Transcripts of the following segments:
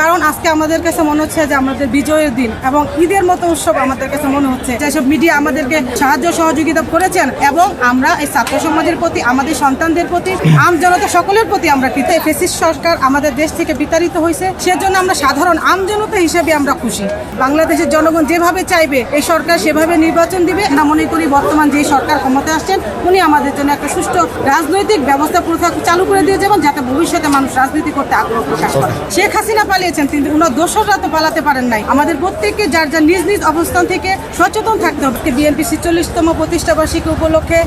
কারণ আজকে আমাদের কাছে মনে হচ্ছে যে আমাদের বিজয়ের দিন এবং ঈদের মতো উৎসব আমাদের কাছে মনে হচ্ছে। যেসব মিডিয়া আমাদেরকে সাহায্য সহযোগিতা করেছেন এবং আমরা এই ছাত্র সমাজের প্রতি আমাদের সন্তানদের প্রতি আম জনতা সকলের প্রতি আমরা কৃত ফেসিস সরকার আমাদের দেশ থেকে বিতাড়িত হয়েছে। সেজন্য আমরা সাধারণ আম জনতা হিসেবে আমরা খুশি। বাংলাদেশের জনগণ যেভাবে চাইবে এই সরকার সেভাবে নির্বাচন দিবে। আমরা মনে করি বর্তমান যে সরকার ক্ষমতা আসছেন উনি আমাদের জন্য একটা সুষ্ঠু রাজনৈতিক ব্যবস্থা প্রথা চালু করে দিয়ে যাবেন যাতে ভবিষ্যতে মানুষ রাজনীতি করতে আগ্রহ প্রকাশ করে। শেখ হাসিনা পালিয়েছেন কিন্তু উনার দোসররা তো পালাতে পারেন নাই। আমাদের প্রত্যেককে যার যার নিজ নিজ অবস্থান থেকে সচেতন থাকতে হবে। বিএনপি ছিচল্লিশতম প্রতিষ্ঠা বার্ষিকী উপলক্ষে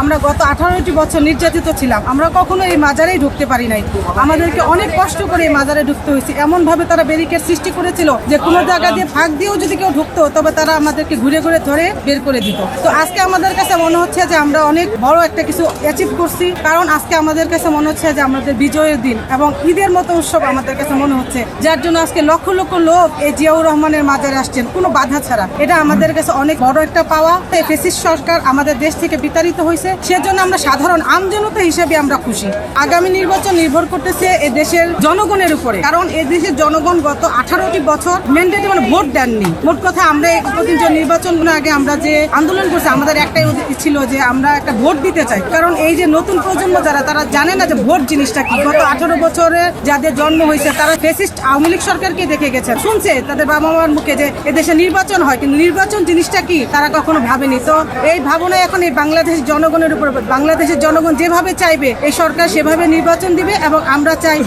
আমরা গত আঠারোটি বছর নির্যাতিত ছিলাম। আমরা কখনো এই মাজারেই ঢুকতে পারি নাই। আমাদেরকে অনেক কষ্ট করে এই মাজারে ঢুকতে হয়েছে। এমনভাবে তারা ব্যারিকেড সৃষ্টি করেছিল যে কোনো জায়গা দিয়ে ফাঁক দিয়েও যদি কেউ ঢুকতো, তবে তারা আমাদেরকে ঘুরে ঘুরে ধরে বের করে দিত। তো আজকে আমাদের কাছে মনে হচ্ছে যে আমরা অনেক বড় একটা কিছু অ্যাচিভ করছি। কারণ আজকে আমাদের কাছে মনে হচ্ছে যে আমাদের বিজয়ের দিন এবং ঈদের মতো উৎসব আমাদের কাছে মনে হচ্ছে যার জন্য আজকে লক্ষ লক্ষ লোক এই জিয়াউর রহমানের মাজারে আসছেন। কোনো বাধা ছাড়া। এটা আমাদের কাছে অনেক বড় একটা পাওয়া। ফেসিস সরকার আমাদের দেশ থেকে বিতাড়িত হয়েছে। সেজন্য আমরা সাধারণ আমজনতা হিসেবে আমরা খুশি। আগামী নির্বাচন নির্ভর করতেছে এ দেশের জনগণের উপরে। কারণ এ দেশের জনগণ গত আঠারোটি বছর ম্যান্ডেটে মানে ভোট দেননি। মোট কথা আমরা প্রতিনিধি নির্বাচন আগে আমরা যে আন্দোলন করছি, আমাদের একটাই ছিল যে আমরা একটা ভোট দিতে চাই। কারণ এই যে নতুন প্রজন্ম যারা, তারা জানে না যে ভোট জিনিসটা কি। গত আঠারো বছরে যাদের জন্ম হয়েছে, তারা ফেসিস্ট আওয়ামী লীগ সরকারকে দেখে গেছে শুনছে তাদের বাবা মার মুখে যে এদেশে নির্বাচন হয়, কিন্তু নির্বাচন জিনিসটা কি? তারা কখনো ভাবেনি। তো এই ভাবনা এখন এই বাংলাদেশ জনগণের উপর, বাংলাদেশের জনগণ যেভাবে চাইবে, এই সরকার সেভাবে নির্বাচন দিবে এবং আমরা চাই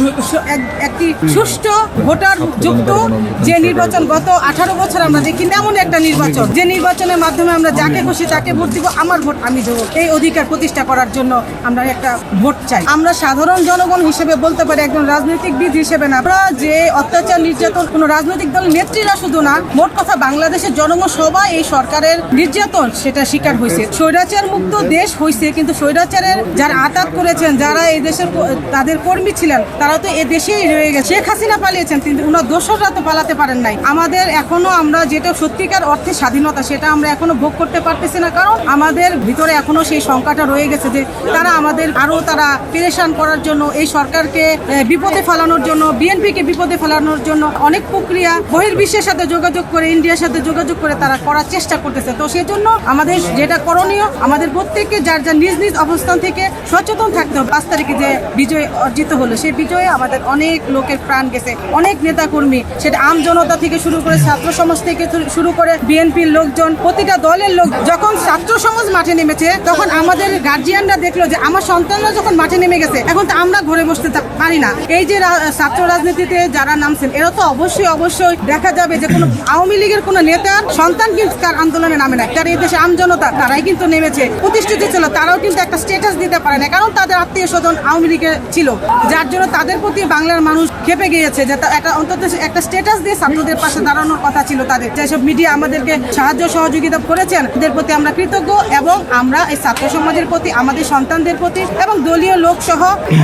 এক- একটি সুষ্ঠু, ভোটার যুক্ত যে নির্বাচন গত আঠারো বছর আমরা দেখি, এমন একটা নির্বাচন। যে নির্বাচনের মাধ্যমে আমরা যাকে খুশি তাকে ভোট দিব, আমার ভোট আমি দেবো। এই অধিকার প্রতিষ্ঠা করার জন্য আমরা একটা ভোট চাই। আমরা সাধারণ জনগণ হিসেবে বলতে পারি, একজন রাজনৈতিক রাজনৈতিকবিদ হিসেবে না। আমরা যে অত্যাচার, নির্যাতন, কোনো রাজনৈতিক দলের নেত্রীরা শুধু না, মোট কথা বাংলাদেশের জনগণ সবাই এই সরকারের নির্যাতন সেটা শিকার হয়েছে। স্বৈরাচার মুক্ত দেশ হয়েছে কিন্তু স্বৈরাচারের যারা আতাত করেছেন, যারা এই দেশের তাদের কর্মী ছিলেন, তারা তো এ দেশেই রয়ে গেছে। শেখ হাসিনা পালিয়েছেন, কিন্তু উনার দোসররা তো পালাতে পারেন নাই। আমাদের এখনও আমরা যেটা সত্যিকার অর্থে স্বাধীনতা, সেটা আমরা এখনও ভোগ করতে পারতেছি না, কারণ আমাদের ভিতরে এখনও সেই সংখ্যাটা রয়ে গেছে যে তারা আমাদের আরও তারা পেরেশান করার জন্য, এই সরকারকে বিপদে ফেলানোর জন্য, বিএনপিকে বিপদে ফেলানোর জন্য অনেক প্রক্রিয়া বহির্বিশ্বের সাথে যোগাযোগ করে, ইন্ডিয়ার সাথে যোগাযোগ করে তারা করার চেষ্টা করতেছে। তো সেই জন্য আমাদের যেটা করণীয়, আমাদের প্রত্যেককে যার যার নিজ নিজ অবস্থান থেকে সচেতন থাকতে হবে। পাঁচ তারিখে যে বিজয় অর্জিত হলো, সেই বিজয়ে আমাদের অনেক লোকের প্রাণ গেছে। অনেক নেতা কর্মী সেটা আম জনতা থেকে শুরু করে ছাত্র সমাজ থেকে শুরু করে বিএনপির লোকজন, প্রতিটা দলের লোক, যখন ছাত্র সমাজ মাঠে নেমেছে, তখন আমাদের গার্জিয়ানরা দেখল যে আমার সন্তানরা যখন মাঠে নেমে গেছে, এখন তো আমরা ঘরে বসতে পারি না। এই যে ছাত্র রাজনীতিতে যারা নামছেন। এরা তো অবশ্যই অবশ্যই দেখা যাবে যে কোনো আওয়ামী লীগের কোনো নেতার সন্তান কিন্তু তার আন্দোলনে নামে না। যারা এই দেশে আমজনতা তারাই কিন্তু নেমেছে। প্রতিষ্ঠিত ছিল, তারাও কিন্তু একটা স্টেটাস দিতে পারে না, কারণ তাদের আত্মীয় স্বজন আওয়ামী লীগের ছিল। যার জন্য তাদের প্রতি বাংলার মানুষ খেপে গিয়েছে যে একটা অন্তত একটা স্টেটাস দিয়ে ছাত্রদের পাশে দাঁড়ানোর কথা ছিল তাদের। যেসব মিডিয়া আমাদেরকে সাহায্য সহযোগিতা করেছেন, তাদের প্রতি আমরা কৃতজ্ঞ এবং আমরা এই ছাত্র সমাজের প্রতি, আমাদের সন্তানদের প্রতি এবং দলীয় লোক সহ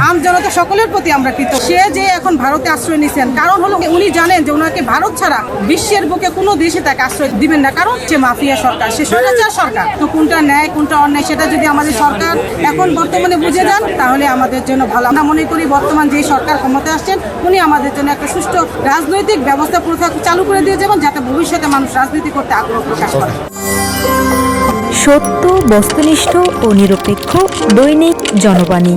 আম জনতা সকলের প্রতি আমরা কৃতজ্ঞ। সে যে এখন ভারতে আশ্রয় নিছেন কারণ হলো উনি জানেন যে ওনাকে ভারত ছাড়া বিশ্বের বুকে কোনো দেশে তাকে আশ্রয় দিবেন না। কারণ সে মাফিয়া সরকার, সে স্বৈরাচার সরকার। তো কোনটা ন্যায়, কোনটা অন্যায়, সেটা যদি আমাদের সরকার এখন বর্তমানে বুঝে যান, তাহলে আমাদের জন্য ভালো। আমরা মনে করি বর্তমান যে সরকার ক্ষমতায় আসছেন, উনি আমাদের জন্য একটা সুষ্ঠু রাজনৈতিক ব্যবস্থা প্রথা চালু করে দিয়ে যাবেন, যাতে ভবিষ্যতে মানুষ রাজনীতি করতে আগ্রহ প্রকাশ করে। সত্য, বস্তুনিষ্ঠ ও নিরপেক্ষ দৈনিক জনবাণী।